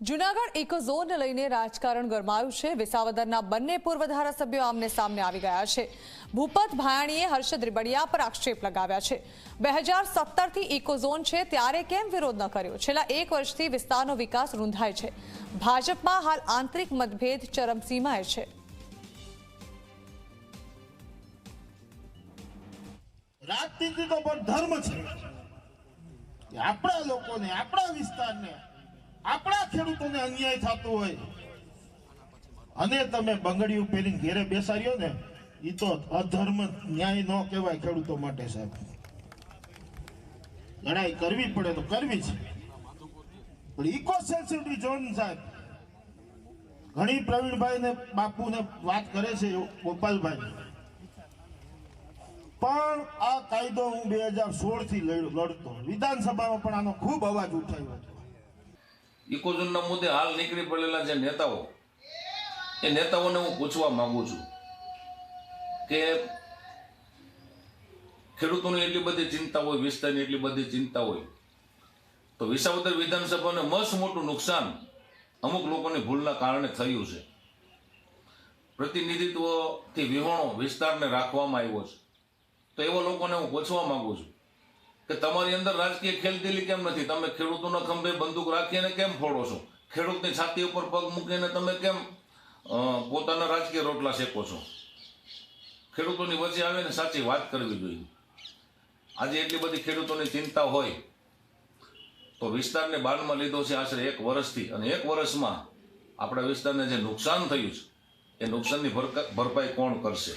Junagadh eco ઝોનને લઈને રાજકારણ ગરમાયું છે. વિસાવદરના બંને પૂર્વ ધારાસભ્યો આમને સામને આવી ગયા છે. ભૂપત ભાયાણીએ હર્ષદ રીબડિયા પર આક્ષેપ લગાવ્યા છે. બે હજાર સત્તરથી ઇકો ઝોન છે, ત્યારે કેમ વિરોધ ન કર્યો? છેલ્લા એક વર્ષથી વિસ્તારનો વિકાસ રૂંધાય છે. ભાજપમાં હાલ આંતરિક મતભેદ ચરમસીમાએ છે. રાજનીતિ તો પણ ધર્મ છે. આપણા લોકોને, આપણા વિસ્તારને આપણા ખેડૂતોને અન્યાય થતો હોય. અને તમે બંગડીયું પહેરીને ઘેરે બેસાડ્યો ને એ તો અધર્મ ન્યાય ન કહેવાય ખેડૂતો માટે સાહેબ. લડાઈ કરવી પડે તો કરવી છે. પણ ઇકો સેન્સિટિવ ઝોન સાહેબ. ઘણી પ્રવીણભાઈ ને બાપુને વાત કરે છે ગોપાલભાઈ. પણ આ કાયદો હું બે હજાર સોળથી લડતો. વિધાનસભામાં પણ આનો ખૂબ અવાજ ઉઠાવ્યો હતો. ઇકોઝોનના મુદ્દે હાલ નીકળી પડેલા જે નેતાઓ, એ નેતાઓને હું પૂછવા માગું છું કે ખેડૂતોની એટલી બધી ચિંતા હોય, વિસ્તારની એટલી બધી ચિંતા હોય, તો વિસાવદર વિધાનસભાને મસ્ત મોટું નુકસાન અમુક લોકોની ભૂલના કારણે થયું છે. પ્રતિનિધિત્વથી વિહોણો વિસ્તારને રાખવામાં આવ્યો છે. તો એવા લોકોને હું પૂછવા માગું છું કે તમારી અંદર રાજકીય ખેલદીલી કેમ નથી? તમે ખેડૂતોના ખંભે બંદૂક રાખીને કેમ ફોડો છો? ખેડૂતની છાતી ઉપર પગ મૂકીને તમે કેમ પોતાના રાજકીય રોટલા શેકો છો? ખેડૂતોની વચ્ચે આવીને સાચી વાત કરવી જોઈએ. આજે એટલી બધી ખેડૂતોની ચિંતા હોય તો વિસ્તારને બાનમાં લીધો છે આશરે એક વર્ષથી. અને એક વર્ષમાં આપણા વિસ્તારને જે નુકસાન થયું છે, એ નુકસાનની ભરપાઈ કોણ કરશે?